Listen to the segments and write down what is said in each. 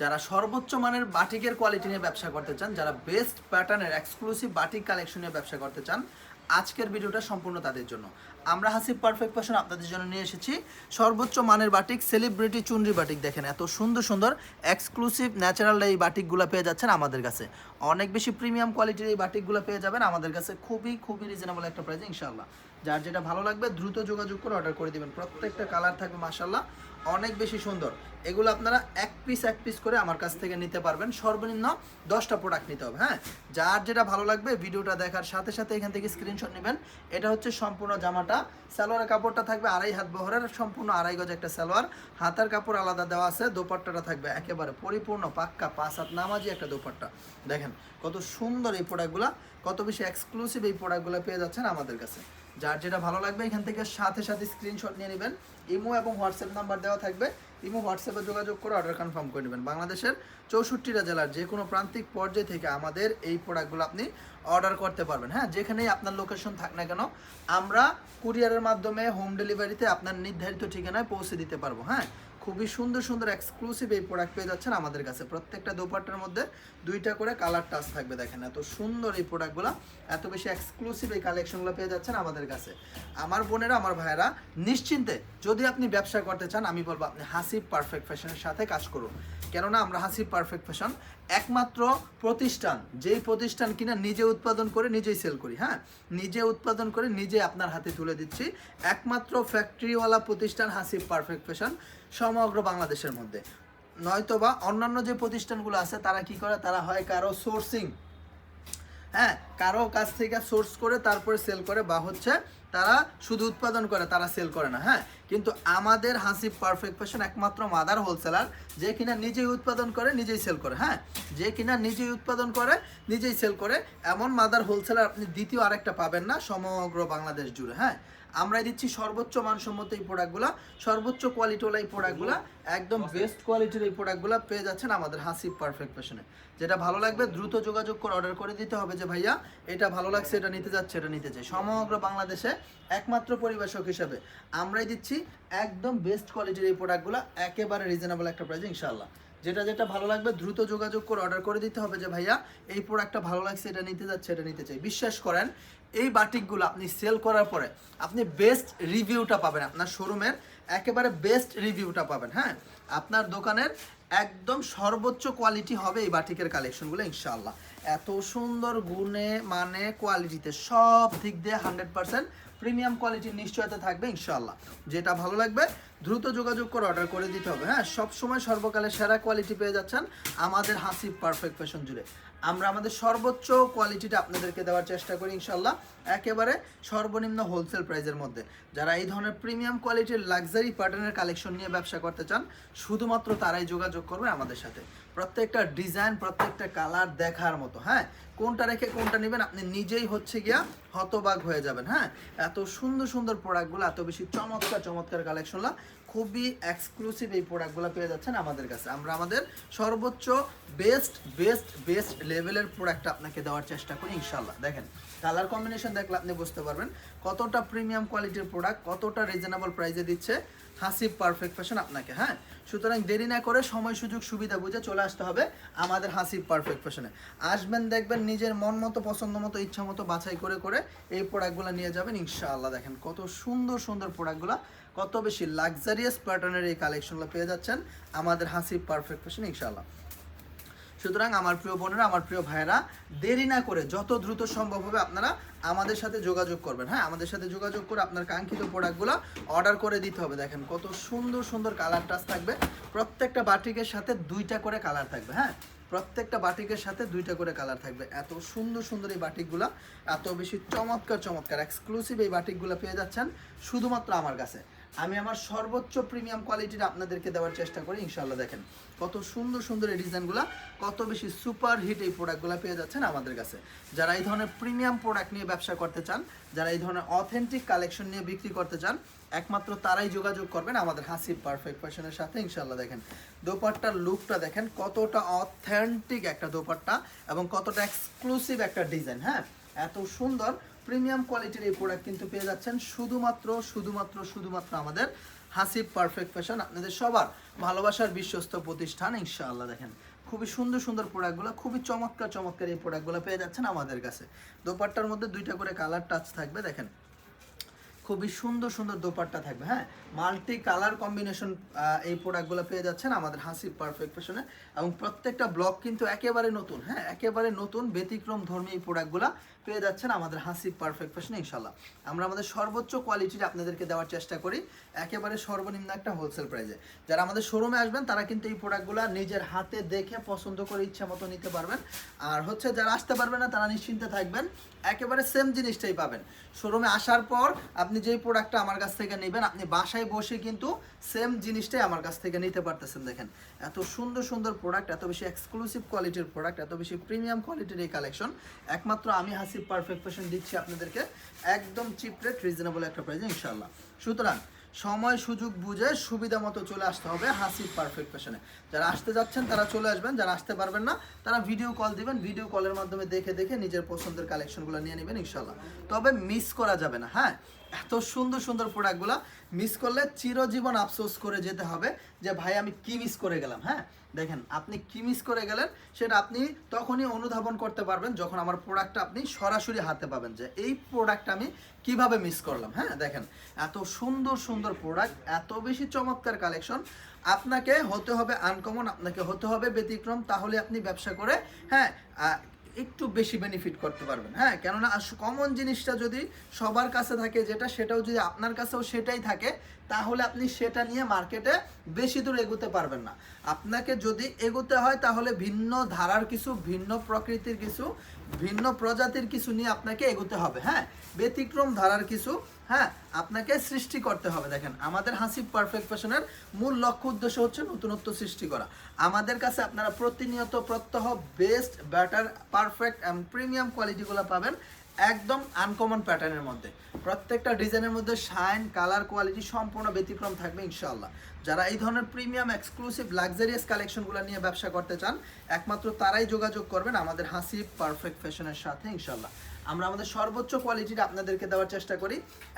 যারা সর্বোচ্চ মানের বাটিকের কোয়ালিটি নিয়ে ব্যবসা করতে চান, যারা বেস্ট প্যাটার্নের এক্সক্লুসিভ বাটিক কালেকশন নিয়ে ব্যবসা করতে চান, আজকের ভিডিওটা সম্পূর্ণ তাদের জন্য। আমরা হাসিব পারফেক্ট ফ্যাশন আপনাদের জন্য নিয়ে এসেছি। সর্বোচ্চ মানের বাটিক সেলিব্রিটি চুনরি বাটিক দেখেন, এত সুন্দর সুন্দর এক্সক্লুসিভ ন্যাচারাল এই বাটিকগুলো পেয়ে যাচ্ছেন আমাদের কাছে। অনেক বেশি প্রিমিয়াম কোয়ালিটির এই বাটিকগুলো পেয়ে যাবেন আমাদের কাছে খুবই খুবই রিজনেবল একটা প্রাইস ইনশাল্লাহ যার যেটা ভালো লাগবে, দ্রুত যোগাযোগ করে অর্ডার করে দিবেন। প্রত্যেকটা কালার থাকবে মাসাল্লাহ অনেক বেশি সুন্দর। এগুলো আপনারা এক পিস এক পিস করে আমার কাছ থেকে নিতে পারবেন। সর্বনিম্ন দশটা প্রোডাক্ট নিতে হবে হ্যাঁ? যার যেটা ভালো লাগবে, ভিডিওটা দেখার সাথে সাথে এখান থেকে স্ক্রিনশট নেবেন। এটা হচ্ছে সম্পূর্ণ জামাটা। সালোয়ারের কাপড়টা থাকবে আড়াই হাত বহরের, সম্পূর্ণ আড়াই গজ একটা সালোয়ার। হাতার কাপড় আলাদা দেওয়া আছে, দোপাট্টাটা থাকবে একেবারে পরিপূর্ণ, পাক্কা, পাঁচ হাত নামাজি একটা দোপাট্টা। দেখেন, কত সুন্দর এই প্রোডাক্টগুলো কত বেশি এক্সক্লুসিভ এই প্রোডাক্টগুলো পেয়ে যাচ্ছেন আমাদের কাছে। যার যেটা ভালো লাগবে, এখান থেকে সাথে সাথে স্ক্রিনশট নিয়ে নেবেন। ইমো এবং হোয়াটসঅ্যাপ নাম্বার দেওয়া থাকবে। ইমো, হোয়াটসঅ্যাপে যোগাযোগ করে অর্ডার কনফার্ম করে নেবেন। বাংলাদেশের চৌষট্টিটা জেলার যে কোনো প্রান্তিক পর্যায় থেকে আমাদের এই প্রোডাক্টগুলো আপনি অর্ডার করতে পারবেন। হ্যাঁ যেখানেই আপনার লোকেশন থাক না কেন, আমরা কুরিয়ারের মাধ্যমে হোম ডেলিভারিতে আপনার নির্ধারিত ঠিকানায় পৌঁছে দিতে পারব। হ্যাঁ খুবই সুন্দর সুন্দর এক্সক্লুসিভ এই প্রোডাক্ট পেয়ে যাচ্ছেন আমাদের কাছে। প্রত্যেকটা দোপাট্টার মধ্যে দুইটা করে কালার টাচ থাকবে, দেখেন এত সুন্দর এই প্রোডাক্টগুলো এত বেশি এক্সক্লুসিভ এই কালেকশনগুলো পেয়ে যাচ্ছেন আমাদের কাছে। আমার বোনেরা, আমার ভাইয়েরা, নিশ্চিন্তে যদি আপনি ব্যবসা করতে চান, আমি বলব আপনি হাসি পারফেক্ট ফ্যাশনের সাথে কাজ করুন। কেননা আমরা হাসিব পারফেক্ট ফ্যাশন একমাত্র প্রতিষ্ঠান, যেই প্রতিষ্ঠান কিনা নিজে উৎপাদন করে নিজেই সেল করি হ্যাঁ? নিজে উৎপাদন করে নিজে আপনার হাতে তুলে দিচ্ছি, একমাত্র ফ্যাক্টরিওয়ালা প্রতিষ্ঠান হাসিব পারফেক্ট ফ্যাশন সমগ্র বাংলাদেশের মধ্যে। নয়তোবা অন্যান্য যে প্রতিষ্ঠানগুলো আছে, তারা কি করে? তারা হয় কারও সোর্সিং হ্যাঁ কারও কাছ থেকে সোর্স করে তারপরে সেল করে বা হচ্ছে তারা শুধু উৎপাদন করে, তারা সেল করে না হ্যাঁ? কিন্তু আমাদের হাসি পারফেক্ট ফ্যাশন একমাত্র মাদার হোলসেলার যে কিনা নিজেই উৎপাদন করে, নিজেই সেল করে হ্যাঁ? যে কিনা নিজেই উৎপাদন করে, নিজেই সেল করে, এমন মাদার হোলসেলার আপনি দ্বিতীয় আরেকটা পাবেন না সমগ্র বাংলাদেশ জুড়ে হ্যাঁ? আমরা দিচ্ছি সর্বোচ্চ মানসম্মত এই প্রোডাক্টগুলো সর্বোচ্চ কোয়ালিটিওয়ালা এই প্রোডাক্টগুলো একদম বেস্ট কোয়ালিটির এই প্রোডাক্টগুলো পেয়ে যাচ্ছেন আমাদের হাসিব পারফেক্ট ফ্যাশনে যেটা ভালো লাগবে দ্রুত যোগাযোগ করে অর্ডার করে দিতে হবে যে ভাইয়া এটা ভালো লাগছে এটা নিতে যাচ্ছে এটা নিতে চাই সমগ্র বাংলাদেশে একমাত্র পরিবেশক হিসেবে আমরাই দিচ্ছি একদম বেস্ট কোয়ালিটির এই প্রোডাক্টগুলো একেবারে রিজনেবল একটা প্রাইস ইনশাল্লাহ যেটা যেটা ভালো লাগবে দ্রুত যোগাযোগ করে অর্ডার করে দিতে হবে যে ভাইয়া, এই প্রোডাক্টটা ভালো লাগছে, এটা নিতে যাচ্ছে, এটা নিতে চাই। বিশ্বাস করেন, এই বাটিকগুলো আপনি সেল করার পরে আপনি বেস্ট রিভিউটা পাবেন। আপনার শোরুমের একেবারে বেস্ট রিভিউটা পাবেন হ্যাঁ? আপনার দোকানের একদম সর্বোচ্চ কোয়ালিটি হবে এই বাটিকের কালেকশনগুলো ইনশাল্লাহ এত সুন্দর গুণে মানে কোয়ালিটিতে সব দিক দিয়ে হান্ড্রেড পার্সেন্ট প্রিমিয়াম কোয়ালিটির নিশ্চয়তা থাকবে ইনশাল্লাহ যেটা ভালো লাগবে, দ্রুত যোগাযোগ করে অর্ডার করে দিতে হবে হ্যাঁ? সবসময় সর্বকালে সেরা কোয়ালিটি পেয়ে যাচ্ছেন আমাদের হাসি পারফেক্ট ফ্যাশন জুড়ে। আমরা আমাদের সর্বোচ্চ কোয়ালিটিটা আপনাদেরকে দেওয়ার চেষ্টা করি ইনশাল্লাহ একেবারে সর্বনিম্ন হোলসেল প্রাইজের মধ্যে। যারা এই ধরনের প্রিমিয়াম কোয়ালিটির লাক্সারি প্যাটার্নের কালেকশন নিয়ে ব্যবসা করতে চান, শুধুমাত্র তারাই যোগাযোগ করবে আমাদের সাথে। প্রত্যেকটা ডিজাইন প্রত্যেকটা কালার দেখার মতো হ্যাঁ? কোনটা রেখে কোনটা নেবেন, আপনি নিজেই হচ্ছে গিয়া হতবাগ হয়ে যাবেন হ্যাঁ? এত সুন্দর সুন্দর প্রোডাক্টগুলো এত বেশি চমৎকার চমৎকার কালেকশনলা খুবই এক্সক্লুসিভ এই প্রোডাক্টগুলো পেয়ে যাচ্ছেন আমাদের কাছে। আমরা আমাদের সর্বোচ্চ বেস্ট বেস্ট বেস্ট লেভেলের প্রোডাক্ট আপনাকে দেওয়ার চেষ্টা করি ইনশাল্লাহ দেখেন কালার কম্বিনেশন দেখলে আপনি বুঝতে পারবেন কতটা প্রিমিয়াম কোয়ালিটির প্রোডাক্ট কতটা রিজনেবল প্রাইসে দিচ্ছে হাসিব পারফেক্ট ফ্যাশন আপনাকে হ্যাঁ? সুতরাং দেরি না করে সময়, সুযোগ, সুবিধা বুঝে চলে আসতে হবে আমাদের হাসিব পারফেক্ট ফ্যাশনে আসবেন, দেখবেন, নিজের মন মতো, পছন্দ মতো, ইচ্ছা মতো বাছাই করে করে এই প্রোডাক্টগুলো নিয়ে যাবেন। ইনশাআল্লাহ দেখেন কত সুন্দর সুন্দর প্রোডাক্টগুলো কত বেশি লাক্সারিয়াস প্যাটার্নের এই কালেকশনগুলো পেয়ে যাচ্ছেন আমাদের হাসিব পারফেক্ট ফ্যাশন ইনশাআল্লাহ। সুতরাং আমার প্রিয় বোনেরা, আমার প্রিয় ভাইয়েরা, দেরি না করে যত দ্রুত সম্ভব হবে আপনারা আমাদের সাথে যোগাযোগ করবেন। হ্যাঁ আমাদের সাথে যোগাযোগ করে আপনার কাঙ্ক্ষিত প্রোডাক্টগুলো অর্ডার করে দিতে হবে। দেখেন কত সুন্দর সুন্দর কালার টাচ থাকবে। প্রত্যেকটা বাটিকের সাথে দুইটা করে কালার থাকবে। হ্যাঁ প্রত্যেকটা বাটিকের সাথে দুইটা করে কালার থাকবে। এত সুন্দর সুন্দর এই বাটিকগুলো, এত বেশি চমৎকার চমৎকার। এক্সক্লুসিভ এই বাটিকগুলো পেয়ে যাচ্ছেন শুধুমাত্র আমার কাছে। আমি আমার সর্বোচ্চ প্রিমিয়াম কোয়ালিটির আপনাদেরকে দেওয়ার চেষ্টা করি ইনশাল্লাহ দেখেন। কত সুন্দর সুন্দর এই ডিজাইনগুলো, কত বেশি সুপার হিট এই প্রোডাক্টগুলো পেয়ে যাচ্ছেন আমাদের কাছে। যারা এই ধরনের প্রিমিয়াম প্রোডাক্ট নিয়ে ব্যবসা করতে চান, যারা এই ধরনের অথেন্টিক কালেকশন নিয়ে বিক্রি করতে চান, একমাত্র তারাই যোগাযোগ করবেন আমাদের হাসিব পারফেক্ট ফ্যাশনের সাথে ইনশাল্লাহ দেখেন। দোপাট্টার লুকটা দেখেন, কতটা অথেন্টিক একটা দোপাট্টা এবং কতটা এক্সক্লুসিভ একটা ডিজাইন হ্যাঁ? এত সুন্দর প্রিমিয়াম কোয়ালিটির এই প্রোডাক্ট কিন্তু পেয়ে যাচ্ছেন শুধুমাত্র শুধুমাত্র শুধুমাত্র আমাদের হাসিব পারফেক্ট ফ্যাশন আপনাদের সবার ভালোবাসার বিশ্বস্ত প্রতিষ্ঠান, ইনশাআল্লাহ দেখেন। খুবই সুন্দর সুন্দর প্রোডাক্টগুলো খুবই চমৎকার চমৎকার এই প্রোডাক্টগুলো পেয়ে যাচ্ছেন আমাদের কাছে। দোপাট্টার মধ্যে দুইটা করে কালার টাচ থাকবে, দেখেন। খুবই সুন্দর সুন্দর দোপাট্টা থাকবে হ্যাঁ? মাল্টি কালার কম্বিনেশন এই প্রোডাক্টগুলো পেয়ে যাচ্ছেন আমাদের হাসি পারফেক্ট ফ্যাশনে। এবং প্রত্যেকটা ব্লক কিন্তু একেবারে নতুন হ্যাঁ? একেবারে নতুন, ব্যতিক্রম ধর্মী এই প্রোডাক্টগুলো পেয়ে যাচ্ছেন আমাদের হাসি পারফেক্ট ফ্যাশনে ইনশাল্লাহ আমরা আমাদের সর্বোচ্চ কোয়ালিটির আপনাদেরকে দেওয়ার চেষ্টা করি, একেবারে সর্বনিম্ন একটা হোলসেল প্রাইসে যারা আমাদের শোরুমে আসবেন, তারা কিন্তু এই প্রোডাক্টগুলো নিজের হাতে দেখে পছন্দ করে ইচ্ছা মতো নিতে পারবেন। আর হচ্ছে, যারা আসতে পারবেন না, তারা নিশ্চিন্তে থাকবেন। একেবারে সেম জিনিসটাই পাবেন। শোরুমে আসার পর আপনি যেই প্রোডাক্টটা আমার কাছ থেকে নেবেন, আপনি বাসায় বসে কিন্তু সেম জিনিসটাই আমার কাছ থেকে নিতে পারতেছেন, দেখেন। এত সুন্দর সুন্দর প্রোডাক্ট এত বেশি এক্সক্লুসিভ কোয়ালিটির প্রোডাক্ট এত বেশি প্রিমিয়াম কোয়ালিটির এই কালেকশন একমাত্র আমি হাসিব পারফেক্ট ফ্যাশন দিচ্ছি আপনাদেরকে, একদম চিপ রেট রিজনেবল একটা প্রাইসে ইনশাল্লাহ সুতরাং, সময়, সুযোগ বুঝে সুবিধা মতো চলে আসতে হবে হাসিব পারফেক্ট ফ্যাশনে যারা আসতে যাচ্ছেন, তারা চলে আসবেন, যারা আসতে পারবেন না, তারা ভিডিও কল দিবেন ভিডিও কলের মাধ্যমে দেখে দেখে নিজের পছন্দের কালেকশনগুলো নিয়ে নেবেন ইনশাল্লাহ তবে মিস করা যাবে না হ্যাঁ? এত সুন্দর সুন্দর প্রোডাক্টগুলো মিস করলে চিরজীবন আফসোস করে যেতে হবে যে ভাই, আমি কি মিস করে গেলাম হ্যাঁ? দেখেন, আপনি কি মিস করে গেলেন সেটা আপনি তখনই অনুধাবন করতে পারবেন যখন আমার প্রোডাক্টটা আপনি সরাসরি হাতে পাবেন যে এই প্রোডাক্ট আমি কীভাবে মিস করলাম হ্যাঁ? দেখেন, এত সুন্দর সুন্দর প্রোডাক্ট এত বেশি চমৎকার কালেকশন আপনাকে হতে হবে আনকমন আপনাকে হতে হবে ব্যতিক্রম, তাহলে আপনি ব্যবসা করে হ্যাঁ একটু বেশি বেনিফিট করতে পারবেন। হ্যাঁ কেননা কমন জিনিসটা যদি সবার কাছে থাকে, যেটা সেটাও যদি আপনার কাছেও সেটাই থাকে, তাহলে আপনি সেটা নিয়ে মার্কেটে বেশি দূর এগোতে পারবেন না। আপনাকে যদি এগোতে হয়, তাহলে ভিন্ন ধারার কিছু, ভিন্ন প্রকৃতির কিছু ভিন্ন প্রজাতির কিছু নিয়ে আপনাকে এগোতে হবে হ্যাঁ? ব্যতিক্রম ধারার কিছু হ্যাঁ? আপনাকে সৃষ্টি করতে হবে। দেখেন, আমাদের হাসি পারফেক্ট ফ্যাশনের মূল লক্ষ্য উদ্দেশ্য হচ্ছে নতুনত্ব সৃষ্টি করা। আমাদের কাছে আপনারা প্রতিনিয়ত প্রত্যহ best better perfect and premium কোয়ালিটিগুলো পাবেন। একদম আনকমন প্যাটার্নের মধ্যে। প্রত্যেকটা ডিজাইনের মধ্যে শাইন কালার কোয়ালিটি সম্পূর্ণ ব্যতিক্রম থাকবে ইনশাআল্লাহ। যারা এই ধরনের প্রিমিয়াম এক্সক্লুসিভ লাক্সারিয়াস কালেকশনগুলো নিয়ে ব্যবসা করতে চান, একমাত্র তারাই যোগাযোগ করবেন আমাদের হাসিব পারফেক্ট ফ্যাশনের সাথে ইনশাল্লাহ আমরা আমাদের সর্বোচ্চ কোয়ালিটিটা আপনাদেরকে দেওয়ার চেষ্টা করি,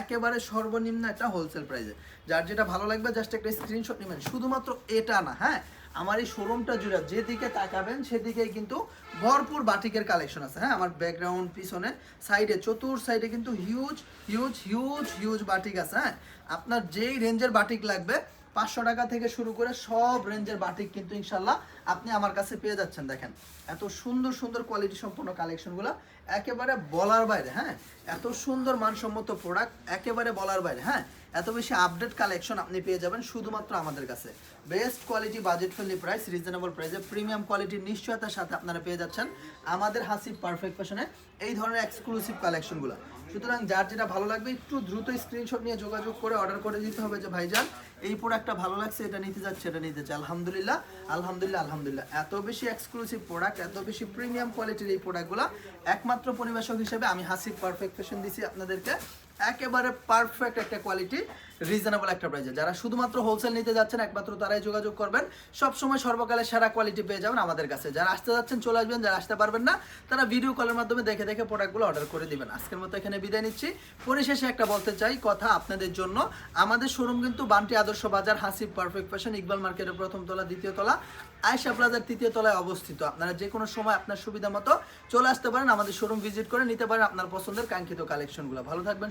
একেবারে সর্বনিম্ন একটা হোলসেল প্রাইসে যার যেটা ভালো লাগবে জাস্ট একটা স্ক্রিনশট নেবেন। শুধুমাত্র এটা না হ্যাঁ? আমার এই শোরুমটা জুড়ে যেদিকে তাকাবেন সেদিকে কিন্তু ভরপুর বাটিকের কালেকশন আছে। হ্যাঁ আমার ব্যাকগ্রাউন্ড পিছনে সাইডে চতুর সাইডে কিন্তু huge huge huge huge batik আছে। হ্যাঁ আপনার যেই রেঞ্জের বাটিক লাগবে, পাঁচশো টাকা থেকে শুরু করে সব রেঞ্জের বাটিক কিন্তু ইনশাল্লাহ আপনি আমার কাছে পেয়ে যাচ্ছেন, দেখেন। এত সুন্দর সুন্দর কোয়ালিটি সম্পন্ন কালেকশনগুলো একেবারে বলার বাইরে হ্যাঁ? এত সুন্দর মানসম্মত প্রোডাক্ট একেবারে বলার বাইরে হ্যাঁ? এত বেশি আপডেট কালেকশন আপনি পেয়ে যাবেন শুধুমাত্র আমাদের কাছে। Best quality budget friendly price reasonable প্রাইসে প্রিমিয়াম কোয়ালিটির নিশ্চয়তার সাথে আপনারা পেয়ে যাচ্ছেন আমাদের হাসি পারফেক্ট ফ্যাশনে এই ধরনের এক্সক্লুসিভ কালেকশনগুলো সুতরাং যার যেটা ভালো লাগবে, একটু দ্রুত স্ক্রিনশট নিয়ে যোগাযোগ করে অর্ডার করে দিতে হবে যে ভাইজান, এই প্রোডাক্টটা ভালো লাগছে, এটা নিতে যাচ্ছে, এটা নিতে চাই আলহামদুলিল্লাহ আলহামদুলিল্লাহ আলহামদুলিল্লাহ। এত বেশি এক্সক্লুসিভ প্রোডাক্ট এত বেশি প্রিমিয়াম কোয়ালিটির এই প্রোডাক্টগুলো একমাত্র পরিবেশক হিসেবে আমি হাসিব পারফেক্ট ফ্যাশন দিছি আপনাদেরকে। একেবারে পারফেক্ট একটা কোয়ালিটি রিজনেবল একটা প্রাইসে যারা শুধুমাত্র হোলসেল নিতে যাচ্ছেন, একমাত্র তারাই যোগাযোগ করবেন। সবসময় সর্বকালে সেরা কোয়ালিটি পেয়ে যাবেন আমাদের কাছে। যারা আসতে যাচ্ছেন, চলে আসবেন, যারা আসতে পারবেন না, তারা ভিডিও কলের মাধ্যমে দেখে দেখে প্রোডাক্টগুলো অর্ডার করে দিবেন। আজকের মতো এখানে বিদায় নিচ্ছি। পরিশেষে একটা বলতে চাই, কথা আপনাদের জন্য। আমাদের শোরুম কিন্তু বান্টি আদর্শ বাজার, হাসিব পারফেক্ট ফ্যাশন ইকবাল মার্কেটের প্রথম তলা, দ্বিতীয় তলা আয়সা প্লাজার তৃতীয় তলায় অবস্থিত। আপনারা যে কোনো সময় আপনার সুবিধা মতো চলে আসতে পারেন, আমাদের শোরুম ভিজিট করে নিতে পারেন আপনার পছন্দের কাঙ্ক্ষিত কালেকশনগুলো ভালো থাকবেন